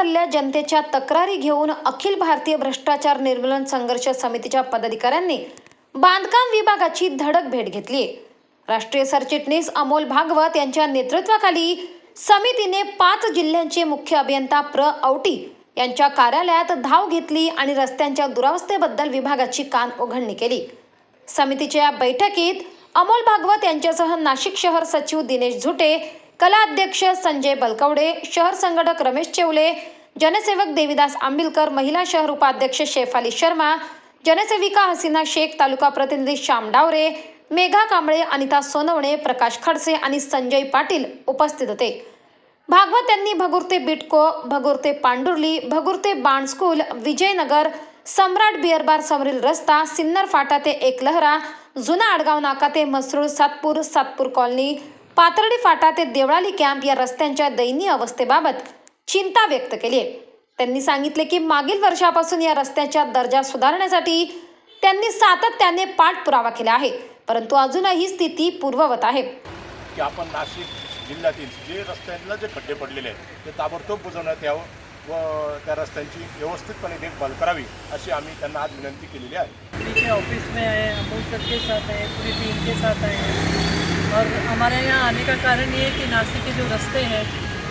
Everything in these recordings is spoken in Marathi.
झालेल्या जनतेच्या तक्रारी घेऊन अखिल भारतीय भ्रष्टाचार निर्मूलन संघर्ष समितीच्या पदाधिकाऱ्यांनी बांधकाम विभागाची धडक भेट घेतली राष्ट्रीय सरचिटणीस अमोल भागवत यांच्या नेतृत्वाखाली समितीने पाच जिल्ह्यांचे मुख्य अभियंता प्र. औटी यांच्या कार्यालयात धाव घेतली आणि रस्त्यांच्या दुरावस्थेबद्दल विभागाची कान उघडणी केली. समितीच्या या बैठकीत अमोल भागवत यांच्यासह नाशिक शहर सचिव दिनेश झुटे कला अध्यक्ष संजय बलकवडे शहर संघटक रमेश चेवले जनसेवक देविदास आंबिलकर महिला शहर उपाध्यक्ष शेफाली शर्मा जनसेविका हसीना शेख तालुका प्रतिनिधी श्याम डावरे मेघा कांबळे अनिता सोनवणे प्रकाश खडसे आणि संजय पाटील उपस्थित होते. भागवत यांनी भगुरते बिटको भगुरते पांडुर्ली भगुर्ते बाण स्कूल विजयनगर सम्राट बिअरबार समोरील समरील रस्ता सिन्नर फाटा ते एकलहरा जुना आडगाव नाका ते मसरूळ सातपूर सातपूर कॉलनी पाथर्डी फाटा ते देवळाली कॅम्प या रस्त्यांच्या दयनीय अवस्थेबाबत चिंता व्यक्त केली आहे. त्यांनी सांगितले की मागील वर्षापासून या रस्त्याच्या दर्जा सुधारण्यासाठी त्यांनी सातत्याने पाठपुरावा केला आहे परंतु अजूनही स्थिती पूर्ववत आहे. की आपण नाशिक जिल्ह्यातील जे रस्त्यांना जे खड्डे पडलेले आहेत ते ताबडतोब बुजवण्यात यावं व त्या रस्त्यांची व्यवस्थितपणे देखभाल करावी अशी आम्ही त्यांना आज विनंती केलेली आहे. ऑफिस में हैं अमूल सर के साथ आए हैं पूरी टीम के साथ आए हैं। और हमारे यहाँ आने का कारण ये है कि नासिक के जो रास्ते हैं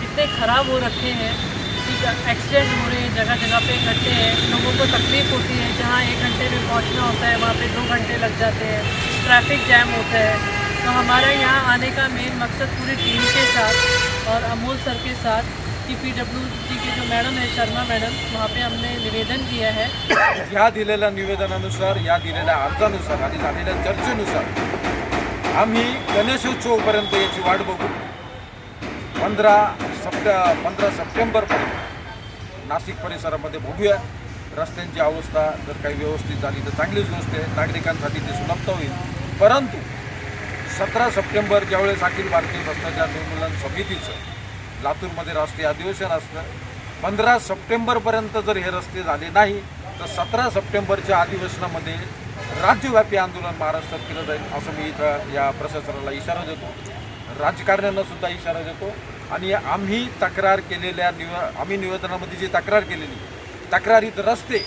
इतने ख़राब हो रखे हैं कि एक्सीडेंट हो रहे हैं जगह जगह पे इकट्ठे हैं लोगों को तकलीफ होती है जहाँ एक घंटे में पहुँचना होता है वहाँ पे दो घंटे लग जाते हैं ट्रैफिक जैम होता है। तो हमारा यहाँ आने का मेन मकसद पूरी टीम के साथ और अमोल सर के साथ कि पी जी के जो मैडम है शर्मा मैडम वहाँ पे हमने निवेदन किया है। या दिलेल्या निवेदनानुसार या दिलेल्या अर्जानुसार आणि झालेल्या चर्चेनुसार आम्ही गणेशोत्सवपर्यंत याची वाट बघू. पंधरा सप्ट पंधरा सप्टेंबरपर्यंत नाशिक परिसरामध्ये बघूया. रस्त्यांची अवस्था जर काही व्यवस्थित झाली तर चांगलीच गोष्ट आहे. नागरिकांसाठी ते सुलभता होईल. परंतु सतरा सप्टेंबर ज्यावेळेस अखिल भारतीय भ्रष्टाचार निर्मूलन समितीचं लातूरमध्ये राष्ट्रीय अधिवेशन असतं पंधरा सप्टेंबरपर्यंत जर हे रस्ते झाले नाही तर सतरा सप्टेंबरच्या अधिवेशनामध्ये राज्यव्यापी आंदोलन महाराष्ट्रात केलं जाईल असं मी इथं या प्रशासनाला इशारा देतो. राजकारण्यांना सुद्धा इशारा देतो. आणि आम्ही तक्रार केलेल्या निव आम्ही निवेदनामध्ये जी तक्रार केलेली तक्रारीत रस्ते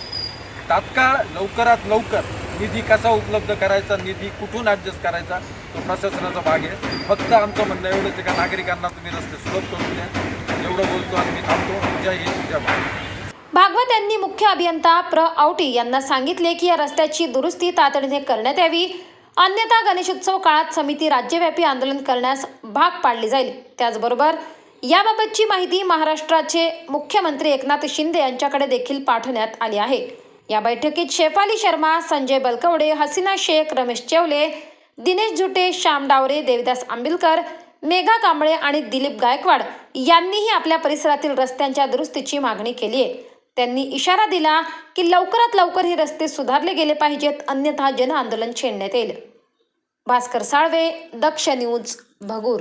तात्काळ लवकरात लवकर निधी कसा उपलब्ध करायचा निधी कुठून ॲडजस्ट करायचा तो प्रशासनाचा भाग आहे. फक्त आमचं म्हणणं एवढंच आहे का नागरिकांना तुम्ही रस्ते सुलभ करून द्या. एवढं बोलतो आणि मी थांबतो. जय हिंद जय भारत. भागवत यांनी मुख्य अभियंता प्र. औटी यांना सांगितले की या रस्त्याची दुरुस्ती तातडीने करण्यात यावी. अन्यथा गणेशोत्सव काळात समिती राज्यव्यापी आंदोलन करण्यास भाग पाडली जाईल. त्याचबरोबर याबाबतची माहिती महाराष्ट्राचे मुख्यमंत्री एकनाथ शिंदे यांच्याकडे देखील पाठवण्यात आली आहे. या बैठकीत शेफाली शर्मा संजय बलकवडे हसीना शेख रमेश चेवले दिनेश झुटे श्याम डावरे देविदास आंबिलकर मेघा कांबळे आणि दिलीप गायकवाड यांनीही आपल्या परिसरातील रस्त्यांच्या दुरुस्तीची मागणी केली आहे. त्यांनी इशारा दिला की लवकरात लवकर हे रस्ते सुधारले गेले पाहिजेत अन्यथा जनआंदोलन छेडण्यात येईल. भास्कर साळवे दक्ष न्यूज भगूर.